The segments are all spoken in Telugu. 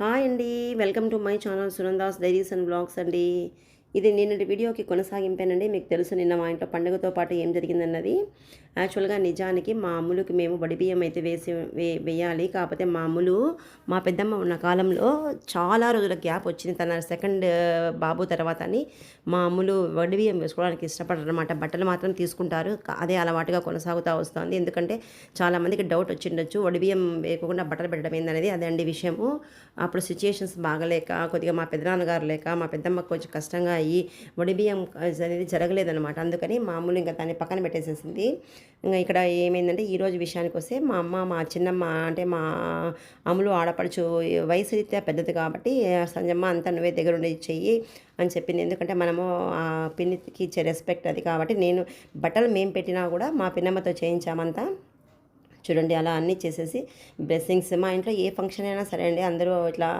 హాయ్ అండి. Welcome to my channel Sunanda's diaries and blogs అండి. ఇది నిన్నటి వీడియోకి కొనసాగింపేనండి. మీకు తెలుసు నిన్న మా ఇంట్లో పండుగతో పాటు ఏం జరిగిందన్నది. యాక్చువల్గా నిజానికి మా అమ్ములకి మేము వడి బియ్యం అయితే వేసి వే వేయాలి. కాకపోతే మా అమ్ములు మా పెద్దమ్మ ఉన్న కాలంలో చాలా రోజుల గ్యాప్ వచ్చింది. తన సెకండ్ బాబు తర్వాత అని మా అమ్ములు వడి బియ్యం వేసుకోవడానికి ఇష్టపడరు అనమాట బట్టలు మాత్రం తీసుకుంటారు. అదే అలవాటుగా కొనసాగుతూ వస్తుంది. ఎందుకంటే చాలామందికి డౌట్ వచ్చిండొచ్చు. వడి బియ్యం వేయకుండా బట్టలు పెట్టడం ఏందనేది అదే అండి విషయము. అప్పుడు సిచ్యుయేషన్స్ బాగలేక కొద్దిగా మా పెద్దనాన్నగారు లేక మా పెద్దమ్మ కొంచెం కష్టంగా అయ్యి వడి బియ్యం అనేది జరగలేదనమాట అందుకని మామూలు ఇంకా దాన్ని పక్కన పెట్టేసేసింది. ఇంకా ఇక్కడ ఏమైందంటే ఈరోజు విషయానికి వస్తే మా అమ్మ మా చిన్నమ్మ అంటే మా అమ్ములు ఆడపడుచు వయసు రీత్యా పెద్దది కాబట్టి సంజమ్మ అంతా నువ్వే దగ్గరుండి చెయ్యి అని చెప్పింది. ఎందుకంటే మనము ఆ పిన్నికి ఇచ్చే రెస్పెక్ట్ అది కాబట్టి నేను బట్టలు మేము పెట్టినా కూడా మా పిన్నమ్మతో చేయించామంతా. చూడండి అలా అన్నీ చేసేసి బ్లెస్సింగ్స్ మా ఇంట్లో ఏ ఫంక్షన్ అయినా సరే అండి అందరూ ఇట్లా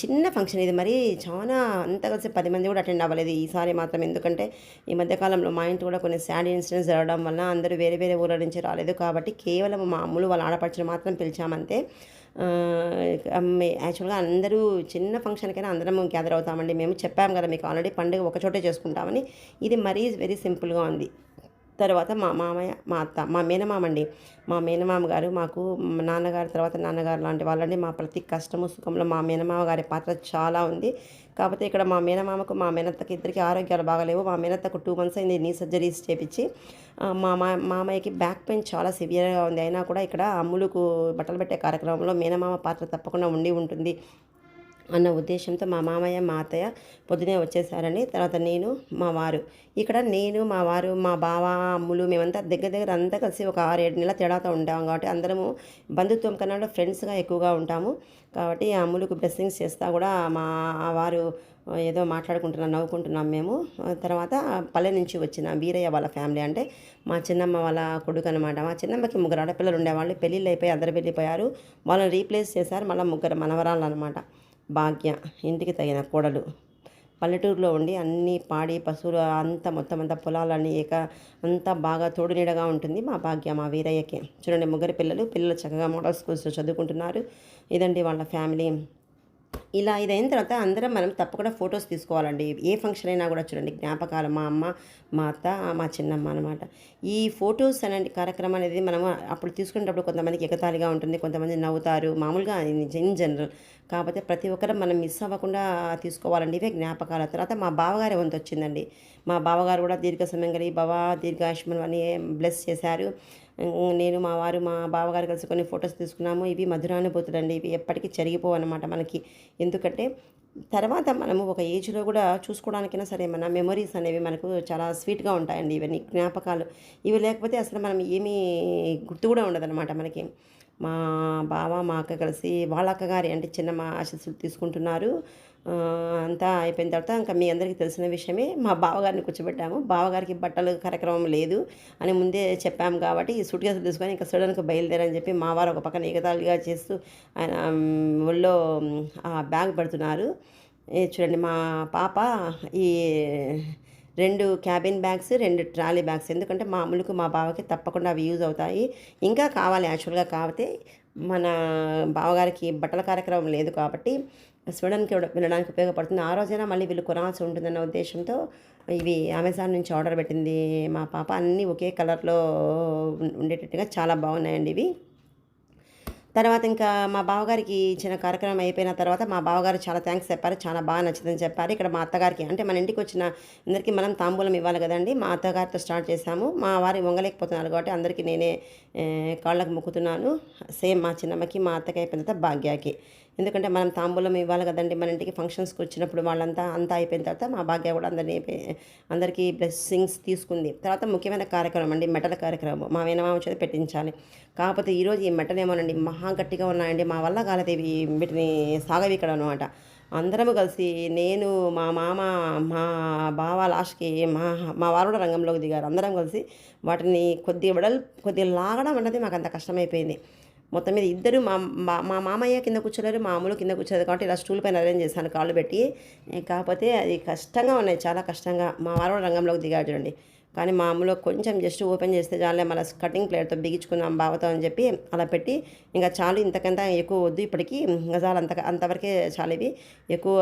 చిన్న ఫంక్షన్ ఇది మరి చాలా అంత కలిసి పది మంది కూడా అటెండ్ అవ్వలేదు. ఈసారి మాత్రం ఎందుకంటే ఈ మధ్యకాలంలో మా ఇంట్లో కూడా కొన్ని శాడ్ ఇన్సిడెంట్స్ జరగడం వల్ల అందరూ వేరే వేరే ఊళ్ళ నుంచి రాలేదు కాబట్టి కేవలం మా అమ్ములు వాళ్ళ ఆడపడుచులు మాత్రం పిలిచామంతే. యాక్చువల్గా అందరూ చిన్న ఫంక్షన్కైనా అందరం గ్యాదర్ అవుతామండి. మేము చెప్పాము కదా మీకు ఆల్రెడీ పండుగ ఒక చోటే చేసుకుంటామని. ఇది మరీ వెరీ సింపుల్గా ఉంది. తర్వాత మా మామయ్య మా అత్త మా మేనమామ అండి మా మేనమామ గారు మాకు మా నాన్నగారు తర్వాత నాన్నగారు లాంటి వాళ్ళండి. మా ప్రతి కష్టము సుఖంలో మా మేనమామ గారి పాత్ర చాలా ఉంది. కాకపోతే ఇక్కడ మా మేనమామకు మా మేనత్తకి ఇద్దరికి ఆరోగ్యాలు బాగాలేవు. మా మేనత్తకు టూ మంత్స్ అయింది నీ సర్జరీస్ చేపించి. మా మా మామయ్యకి బ్యాక్ పెయిన్ చాలా సివియర్గా ఉంది. అయినా కూడా ఇక్కడ అమ్ములకు బట్టలు పెట్టే కార్యక్రమంలో మేనమామ పాత్ర తప్పకుండా ఉండి ఉంటుంది. అన్న ఉద్దేశంతో మా మామయ్య మా అత్తయ్య పొద్దునే వచ్చేసారని తర్వాత నేను మా వారు. ఇక్కడ నేను మా వారు మా బావ అమ్ములు మేమంతా దగ్గర దగ్గర అంతా కలిసి ఒక ఆరు ఏడు నెలల తేడాతో ఉంటాం కాబట్టి అందరము బంధుత్వం కన్నా ఫ్రెండ్స్గా ఎక్కువగా ఉంటాము. కాబట్టి ఆ అమ్ములకు బ్లెస్సింగ్స్ చేస్తా కూడా మా వారు ఏదో మాట్లాడుకుంటున్నాం నవ్వుకుంటున్నాం మేము. తర్వాత పల్లె నుంచి వచ్చిన వీరయ్య వాళ్ళ ఫ్యామిలీ అంటే మా చిన్నమ్మ వాళ్ళ కొడుకు అనమాట మా చిన్నమ్మకి ముగ్గురు ఆడపిల్లలు ఉండేవాళ్ళు. పెళ్ళిళ్ళు అయిపోయి అందరు వెళ్ళిపోయారు. వాళ్ళని రీప్లేస్ చేశారు. మళ్ళీ ముగ్గురు మనవరాళ్ళు అనమాట భాగ్య ఇంటికి తగిన కోడలు. పల్లెటూరులో ఉండి అన్ని పాడి పశువులు అంతా మొత్తం అంతా పొలాలన్నీ ఏక అంతా బాగా తోడు నీడగా ఉంటుంది మా భాగ్య మా వీరయ్యకి. చూడండి ముగ్గురు పిల్లలు పిల్లలు చక్కగా మోడల్ స్కూల్స్లో చదువుకుంటున్నారు. ఇదండి వాళ్ళ ఫ్యామిలీ. ఇలా ఇదైన తర్వాత అందరం మనం తప్పకుండా ఫొటోస్ తీసుకోవాలండి. ఏ ఫంక్షన్ అయినా కూడా చూడండి జ్ఞాపకాలు మా అమ్మ మా అత్త మా చిన్నమ్మ అనమాట ఈ ఫొటోస్ అనే కార్యక్రమం అనేది మనం అప్పుడు తీసుకునేటప్పుడు కొంతమందికి ఎగతాళిగా ఉంటుంది కొంతమంది నవ్వుతారు. మామూలుగా ఇన్ జనరల్. కాకపోతే ప్రతి ఒక్కరం మనం మిస్ అవ్వకుండా తీసుకోవాలండి ఇవే జ్ఞాపకాల. తర్వాత మా బావగారి వంతు వచ్చిందండి. మా బావగారు కూడా దీర్ఘ సమయం కలిగి బావ దీర్ఘాయుష్మన్ అని బ్లెస్ చేశారు. నేను మా వారు మా బావగారు కలిసి కొన్ని ఫొటోస్ తీసుకున్నాము. ఇవి మధురానుభూతులండి ఇవి ఎప్పటికీ చెరిగిపోవు అనమాట మనకి. ఎందుకంటే తర్వాత మనము ఒక ఏజ్లో కూడా చూసుకోవడానికైనా సరే మన మెమరీస్ అనేవి మనకు చాలా స్వీట్గా ఉంటాయండి. ఇవన్నీ జ్ఞాపకాలు. ఇవి లేకపోతే అసలు మనం ఏమీ గుర్తు కూడా ఉండదన్నమాట మనకి. మా బావ మా అక్క కలిసి వాళ్ళ అక్కగారి అంటే చిన్న మా ఆశీస్సులు తీసుకుంటున్నారు. అంతా అయిపోయిన తర్వాత ఇంకా మీ అందరికీ తెలిసిన విషయమే మా బావగారిని కూర్చోబెట్టాము. బావగారికి బట్టలు కార్యక్రమం లేదు అని ముందే చెప్పాము కాబట్టి ఈ సూట్ కేసులు తీసుకొని ఇంకా సడన్గా బయలుదేరని చెప్పి మా వారు ఒక పక్కన ఏకతాళిగా చేస్తూ ఆయన ఒళ్ళో ఆ బ్యాగ్ పెడుతున్నారు. చూడండి మా పాప ఈ రెండు క్యాబిన్ బ్యాగ్స్ రెండు ట్రాలీ బ్యాగ్స్ ఎందుకంటే మా మా బావకి తప్పకుండా అవి యూజ్ అవుతాయి. ఇంకా కావాలి యాక్చువల్గా కాకపోతే మన బావగారికి బట్టల కార్యక్రమం లేదు కాబట్టి స్వీడన్కి వెళ్ళడానికి ఉపయోగపడుతుంది. ఆ రోజైనా మళ్ళీ వీళ్ళు కొనాల్సి ఉంటుందన్న ఉద్దేశంతో ఇవి అమెజాన్ నుంచి ఆర్డర్ పెట్టింది మా పాప. అన్నీ ఒకే కలర్లో ఉండేటట్టుగా చాలా బాగున్నాయండి ఇవి. తర్వాత ఇంకా మా బావగారికి ఇచ్చిన కార్యక్రమం అయిపోయిన తర్వాత మా బావగారు చాలా థ్యాంక్స్ చెప్పారు చాలా బాగా నచ్చిందని చెప్పారు. ఇక్కడ మా అత్తగారికి అంటే మన ఇంటికి వచ్చిన అందరికీ మనం తాంబూలం ఇవ్వాలి కదండి. మా అత్తగారితో స్టార్ట్ చేశాము. మా వారి వంగలేకపోతున్నారు కాబట్టి అందరికీ నేనే కాళ్ళకు మొక్కుతున్నాను. సేమ్ మా చిన్నమ్మకి మా అత్తకి అయిపోయిన తర్వాత భాగ్యాకి. ఎందుకంటే మనం తాంబూలం ఇవ్వాలి కదండి మన ఇంటికి ఫంక్షన్స్కి వచ్చినప్పుడు వాళ్ళంతా అంతా అయిపోయిన తర్వాత మా భాగ్య కూడా అందరినీ అందరికీ బ్లెస్సింగ్స్ తీసుకుంది. తర్వాత ముఖ్యమైన కార్యక్రమం అండి మెటల్ కార్యక్రమం. మా వినమా వచ్చేది పెట్టించాలి. కాకపోతే ఈరోజు ఈ మెటల్ ఏమోనండి మహా గట్టిగా ఉన్నాయండి. మా వల్ల కాలేదు వీటిని సాగవి ఇక్కడ అనమాట అందరము కలిసి నేను మా మామ మా బావ లాస్ట్కి మా మా వారు కూడా రంగంలోకి దిగారు. అందరం కలిసి వాటిని కొద్ది వెడల్ కొద్దిగా లాగడం అన్నది మాకు అంత కష్టమైపోయింది. మొత్తం మీద ఇద్దరు మా మా- మామయ్య కింద కూర్చోలేరు మా అమ్ములు కింద కూర్చోలేదు కాబట్టి ఇలా స్టూల్ పైన అరేంజ్ చేశాను కాళ్ళు పెట్టి. కాకపోతే అది కష్టంగా ఉన్నాయి చాలా కష్టంగా. మా వారు రంగంలోకి దిగాడు చూడండి. కానీ మామూలుగా కొంచెం జస్ట్ ఓపెన్ చేస్తే చాలే మళ్ళీ కటింగ్ ప్లేట్తో బిగించుకుందాం బావతో అని చెప్పి అలా పెట్టి ఇంకా చాలు ఇంతకంత ఎక్కువ వద్దు ఇప్పటికీ. ఇంకా చాలు అంత అంతవరకే చాలు ఇవి. ఎక్కువ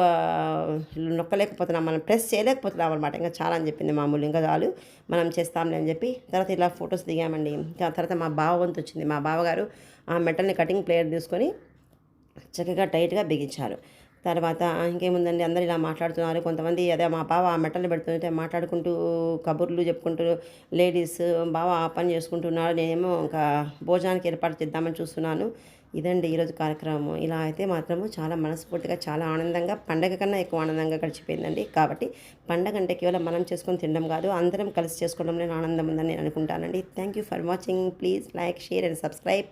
నొక్కలేకపోతున్నాం మనం ప్రెస్ చేయలేకపోతున్నాం అనమాట ఇంకా చాలా అని చెప్పింది మామూలు. ఇంకా చాలు మనం చేస్తాంలే అని చెప్పి తర్వాత ఇలా ఫొటోస్ దిగామండి. ఇంకా తర్వాత మా బావ వంతు వచ్చింది. మా బావగారు ఆ మెటల్ని కటింగ్ ప్లేట్ తీసుకొని చక్కగా టైట్గా బిగించారు. తర్వాత ఇంకేముందండి? అందరు ఇలా మాట్లాడుతున్నారు. కొంతమంది అదే మా బావ ఆ మెట్టలు పెడుతుంటే మాట్లాడుకుంటూ కబుర్లు చెప్పుకుంటూ లేడీస్ బావ ఆ పని చేసుకుంటున్నారు. నేనేమో ఇంకా భోజనానికి ఏర్పాటు చేద్దామని చూస్తున్నాను. ఇదండి ఈరోజు కార్యక్రమం ఇలా అయితే మాత్రము చాలా మనస్ఫూర్తిగా చాలా ఆనందంగా పండగ కన్నా ఎక్కువ ఆనందంగా గడిచిపోయిందండి. కాబట్టి పండగ అంటే కేవలం మనం చేసుకొని తినడం కాదు అందరం కలిసి చేసుకోవడంలో ఆనందం ఉందని నేను అనుకుంటానండి. Thank you for watching please like share and subscribe